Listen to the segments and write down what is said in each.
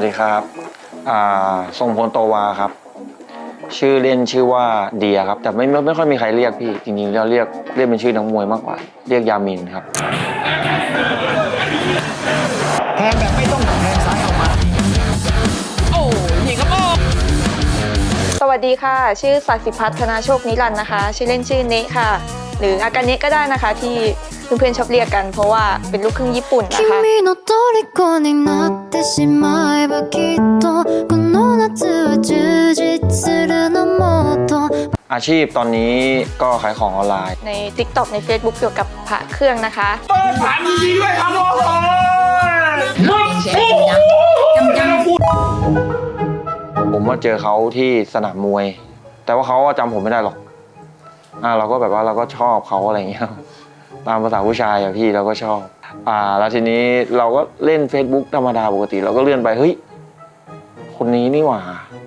วัสดีครับอ่าทรงพลโตวาครับ ชื่อเล่นชื่อว่าเดียครับ แต่ไม่ไม่ไม่ค่อยมีใครเรียกพี่จริงๆเราเรียกเรียกเป็นชื่อนักมวยมากกว่า เรียกยามินครับ แทงแบบไม่ต้องแทงซ้ายออกมาสวัสดีค่ะ ชื่อสัสิพัฒนาโชคนิรันดร์นะคะ ชื่อเล่นชื่อเนะค่ะ หรืออากาเนะก็ได้นะคะที่ เพื่อนๆชอบเรียกกัน เพราะว่าเป็นลูกครึ่งญี่ปุ่นนะคะ 君の虜になってしまえばきっとこの夏は充実するのもっと อาชีพตอนนี้ก็ขายของออนไลน์ ใน TikTok ใน Facebook เกี่ยวกับพระเครื่องนะคะ ผมมาเจอเขาที่สนามมวย แต่ว่าเขาก็จำผมไม่ได้หรอก อ่าเราก็แบบว่าเราก็ชอบเขาอะไรอย่างเงี้ย ตามภาษาผู้ชายอะพี่เราก็ชอบ อ่า แล้วทีนี้เราก็เล่น Facebook ธรรมดาปกติ เราก็เลื่อนไปเฮ้ยคนนี้นี่หว่า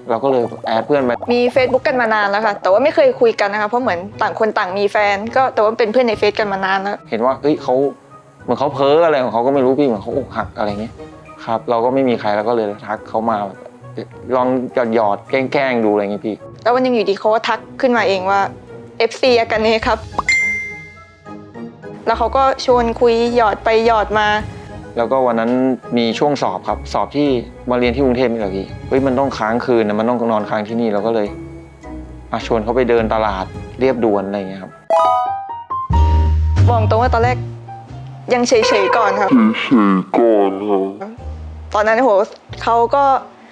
เราก็เลยแอดเพื่อนไปมี Facebook กันมานานแล้วค่ะ แต่ว่าไม่เคยคุยกันนะคะ เพราะเหมือนต่างคนต่างมีแฟน ก็แต่ว่าเป็นเพื่อนในเฟซกันมานานแล้ว เห็นว่าเฮ้ยเขาเหมือนเขาเพ้ออะไรของเขาก็ไม่รู้พี่เหมือนเขาอกหักอะไรเงี้ยครับ เราก็ไม่มีใครแล้วก็เลยทักเขามาแบบลองหยอดหยอดๆแกล้งๆดูอะไรเงี้ยพี่ แล้ววันหนึงอยู่ดีเขาก็ทักขึ้นมาเองว่า FC อากาเนะครับ แล้วเขาก็ชวนคุยหยอดไปหยอดมา แล้วก็วันนั้นมีช่วงสอบครับ สอบที่มาเรียนที่กรุงเทพนี่แหละพี่เฮ้ยมันต้องค้างคืนนะมันต้องนอนค้างที่นี่เราก็เลยอะชวนเขาไปเดินตลาดเรียบด่วนอะไรเงี้ยครับบอกตรงว่าตอนแรกยังเฉยๆก่อนครับตอนนั้นโหเขาก็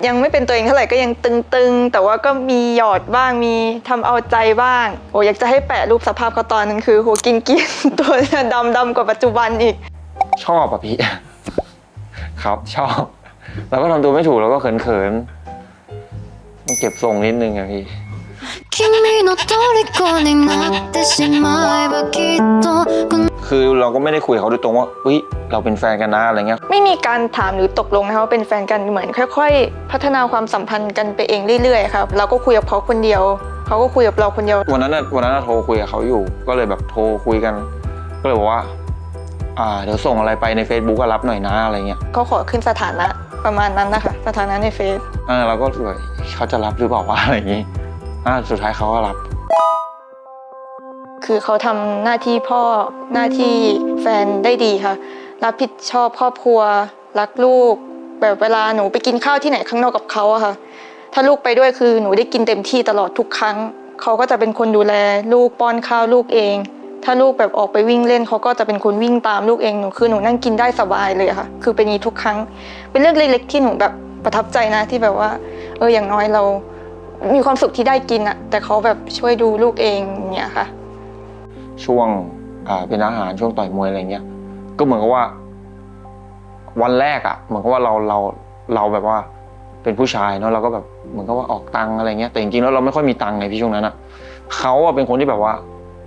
ยังไม่เป็นตัวเองเท่าไหร่ก็ยังตึงๆ แต่ว่าก็มีหยอดบ้างมีทำเอาใจบ้างโอ้อยากจะให้แปะรูปสภาพเขาตอนนั้นคือโหกินกินๆ ตัวดำดำๆกว่าปัจจุบันอีก ชอบอ่ะพี่ ครับชอบเราก็ทำตัวไม่ถูกเราก็เขินๆต้องเก็บทรงนิดนึงอะพี่ 君の虜になってしまえばきっとこの คือเราก็ไม่ได้คุยกับเขาโดยตรงว่าเฮ้ยเราเป็นแฟนกันนะอะไรเงี้ย ไม่มีการถามหรือตกลงนะคะว่าเป็นแฟนกันเหมือนค่อย ๆ พัฒนาความสัมพันธ์กันไปเองเรื่อยๆครับเราก็คุยกับเขาคนเดียว เขาก็คุยกับเราคนเดียว วันนั้นน่ะวันนั้นน่ะโทรคุยกับเขาอยู่ ก็เลยแบบโทรคุยกัน ก็เลยบอกว่า อ่าเดี๋ยวส่งอะไรไปใน Facebook ก็รับหน่อยนะอะไรเงี้ยเขาขอขึ้นสถานะประมาณนั้นนะคะ สถานะในเฟซ อ่าเราก็แบบเขาจะรับหรือเปล่าวะอะไรอย่างงี้อ่าสุดท้ายเขาก็รับ คือเขาทำหน้าที่พ่อหน้าที่แฟนได้ดีค่ะ รับผิดชอบครอบครัว รักลูก แบบเวลาหนูไปกินข้าวที่ไหนข้างนอกกับเขาอะค่ะ ถ้าลูกไปด้วยคือหนูได้กินเต็มที่ตลอดทุกครั้ง เขาก็จะเป็นคนดูแล ลูกป้อนข้าวลูกเอง ถ้าลูกแบบออกไปวิ่งเล่นเขาก็จะเป็นคนวิ่งตามลูกเองหนูคือหนูนั่งกินได้สบายเลยค่ะ คือเป็นนี้ทุกครั้ง เป็นเรื่องเล็กๆ ที่หนูแบบประทับใจนะที่แบบว่า เอออย่างน้อยเรามีความสุขที่ได้กินอะแต่เขาแบบช่วยดูลูกเองเงี้ยค่ะ ช่วงเป็นอาหารช่วงต่อยมวยอะไรเงี้ยก็เหมือนกับว่า วันแรกอะ่ะ เหมือนกับว่าเราเราเราแบบว่าเป็นผู้ชายเนาะเราก็แบบเหมือนกับว่าออกตังอะไรเงี้ยแต่จริงๆแล้วเราไม่ค่อยมีตังค์ไงพี่ช่วงนั้นอะ่ะเขาอะเป็นคนที่แบบว่า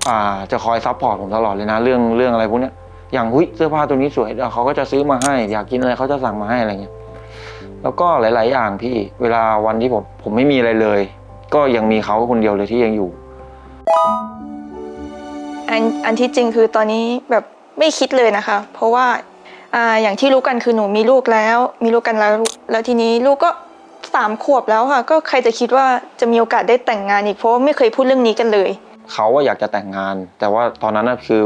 อ่าจะคอยซัพพอร์ตผมตลอดเลยนะ เรื่องเรื่องอะไรพวกเนี้ยอย่างหุ้ยเสื้อผ้าตัวนี้สวยเขาก็จะซื้อมาให้ อยากกินอะไรเขาจะสั่งมาให้อะไรเงี้ยแล้วก็หลาย ๆ อย่างพี่เวลาวันที่ผมผมไม่มีอะไรเลย ก็ยังมีเขาคนเดียวเลยที่ยังอยู่ อันอันที่จริงคือตอนนี้แบบไม่คิดเลยนะคะ เพราะว่าอ่าอย่างที่รู้กันคือหนูมีลูกแล้ว มีลูกกันแล้วแล้วทีนี้ลูกก็สามขวบแล้วค่ะ ก็ใครจะคิดว่าจะมีโอกาสได้แต่งงานอีกเพราะว่าไม่เคยพูดเรื่องนี้กันเลย เขาอะอยากจะแต่งงาน แต่ว่าตอนนั้นน่ะคือ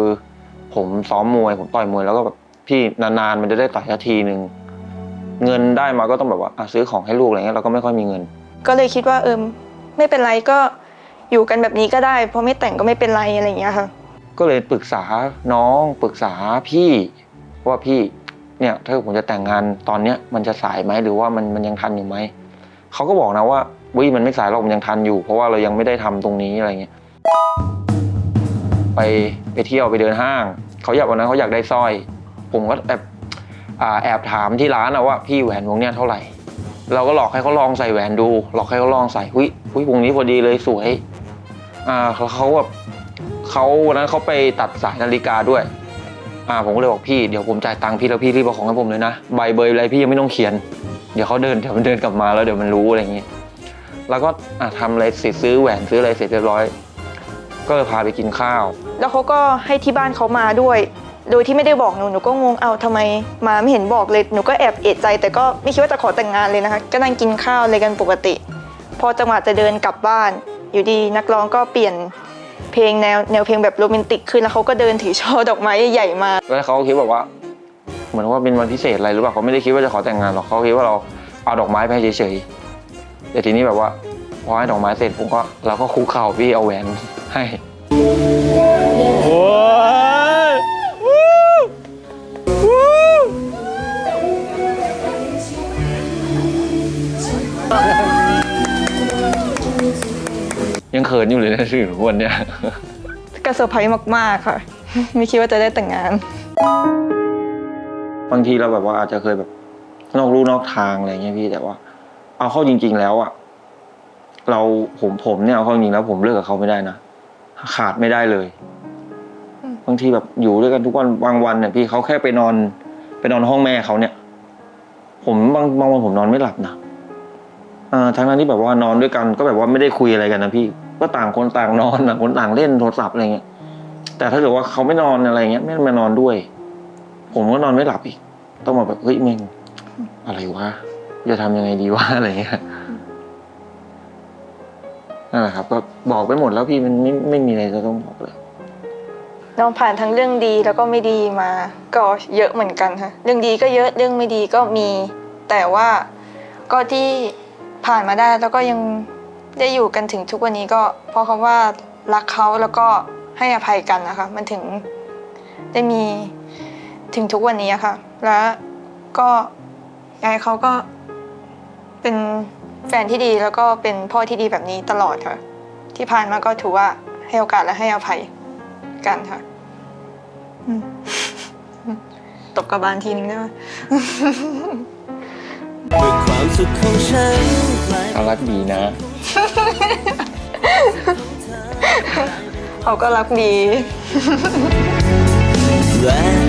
ผมซ้อมมวยผมต่อยมวยแล้วก็แบบพี่นานๆมันจะได้ต่อยสักทีหนึ่งเงินได้มาก็ต้องแบบว่าอะซื้อของให้ลูกอะไรเงี้ยเราก็ไม่ค่อยมีเงิน ก็เลยคิดว่าเออไม่เป็นไรก็อยู่กันแบบนี้ก็ได้ เพราะไม่แต่งก็ไม่เป็นไรอะไรอย่างเงี้ยค่ะ ก็เลยปรึกษาน้องปรึกษาพี่ว่าพี่เนี่ยถ้าผมจะแต่งงานตอนเนี้ยมันจะสายไหมหรือว่ามันมันยังทันอยู่ไหมเขาก็บอกนะว่าวิมันไม่สายหรอกมันยังทันอยู่ เพราะว่าเรายังไม่ได้ทำตรงนี้อะไรเงี้ยไปไปเที่ยวไปเดินห้างเขาอยากวันนั้นเขาอยากได้สร้อย ผมก็แอบอ่าแอบถามที่ร้านนะว่าพี่แหวนวงเนี้ยเท่าไหร่ เราก็หลอกให้เขาลองใส่แหวนดู หลอกให้เขาลองใส่หุยหุยวงนี้พอดีเลยสวยอ่าเขาเขาแบบ เขาวันนั้นเขาไปตัดสายนาฬิกาด้วย อ่าผมก็เลยบอกพี่เดี๋ยวผมจ่ายตังค์พี่แล้วพี่รีบเอาของให้ผมเลยนะใบเบยอะไรพี่ยังไม่ต้องเขียน เดี๋ยวเขาเดินเดี๋ยวมันเดินกลับมาแล้วเดี๋ยวมันรู้อะไรอย่างงี้ แล้วก็อะทำอะไรเสร็จซื้อแหวนซื้ออะไรเสร็จเรียบร้อย ก็เลยพาไปกินข้าว แล้วเขาก็ให้ที่บ้านเขามาด้วย โดยที่ไม่ได้บอกหนูหนูก็งงเอาทำไมมาไม่เห็นบอกเลยหนูก็แอบเอะใจ แต่ก็ไม่คิดว่าจะขอแต่งงานเลยนะคะก็นั่งกินข้าวอะไรกันปกติ พอจังหวะจะเดินกลับบ้าน อยู่ดีนักร้องก็เปลี่ยน เพลงแนวแนวเพลงแบบโรแมนติกขึ้นแล้วเขาก็เดินถือช่อดอกไม้ใหญ่ๆมา แล้วเขาคิดแบบว่า เหมือนว่าเป็นวันพิเศษอะไรหรือเปล่าเขาไม่ได้คิดว่าจะขอแต่งงานหรอกเขาคิดว่าเราเอาดอกไม้ไปให้เฉยๆแต่ทีนี้แบบว่าพอให้ดอกไม้เสร็จผมก็เราก็คุกเข่าพี่เอาแหวนให้ เขินอยู่เลยนะถึงวันเนี้ย ก็เซอร์ไพรส์มาก ๆ ค่ะ ไม่คิดว่าจะได้แต่งงาน บางทีเราแบบว่าอาจจะเคยแบบนอกลู่นอกทางอะไรเงี้ยพี่แต่ว่า เอาเข้าจริง ๆ แล้วอะเราผมผมเนี่ยเอาเข้าจริงๆแล้ว ผมเลิกกับเขาไม่ได้นะขาดไม่ได้เลยอืม บางทีแบบอยู่ด้วยกันทุกวันบางวันเนี่ยพี่เขาแค่ไปนอน ไปนอนห้องแม่เขาเนี่ย ผมบางบางวันผมนอนไม่หลับนะอ่าทั้งนั้นที่แบบว่านอนด้วยกันก็แบบว่าไม่ได้คุยอะไรกันนะพี่ ก็ต่างคนต่างนอนต่างคนต่างเล่นโทรศัพท์อะไรเงี้ยแต่ถ้าเกิดว่าเขาไม่นอนอะไรเงี้ยไม่มานอนด้วย ผมก็นอนไม่หลับอีก ต้องมาแบบเฮ้ยมึงอะไรวะจะทำยังไงดีวะอะไรเงี้ยนั่นแหละครับ ก็บอกไปหมดแล้วพี่มันไม่ไม่มีอะไรจะต้องบอกเลยน้องผ่านทั้งเรื่องดีแล้วก็ไม่ดีมา ก็เยอะเหมือนกันค่ะเรื่องดีก็เยอะเรื่องไม่ดีก็มี แต่ว่าก็ที่ผ่านมาได้แล้วก็ยัง ได้อยู่กันถึงทุกวันนี้ก็เพราะคำว่ารักเขาแล้วก็ให้อภัยกันนะคะ มันถึงได้มีถึงทุกวันนี้อะค่ะ แล้วก็ยายเขาก็เป็นแฟนที่ดีแล้วก็เป็นพ่อที่ดีแบบนี้ตลอดค่ะ ที่ผ่านมาก็ถือว่าให้โอกาสและให้อภัยกันค่ะอืมตบกระบาลทีนึงได้ไหมด้วยความสุขของฉันกลายเขารักดีนะ เขาก็รักดี และ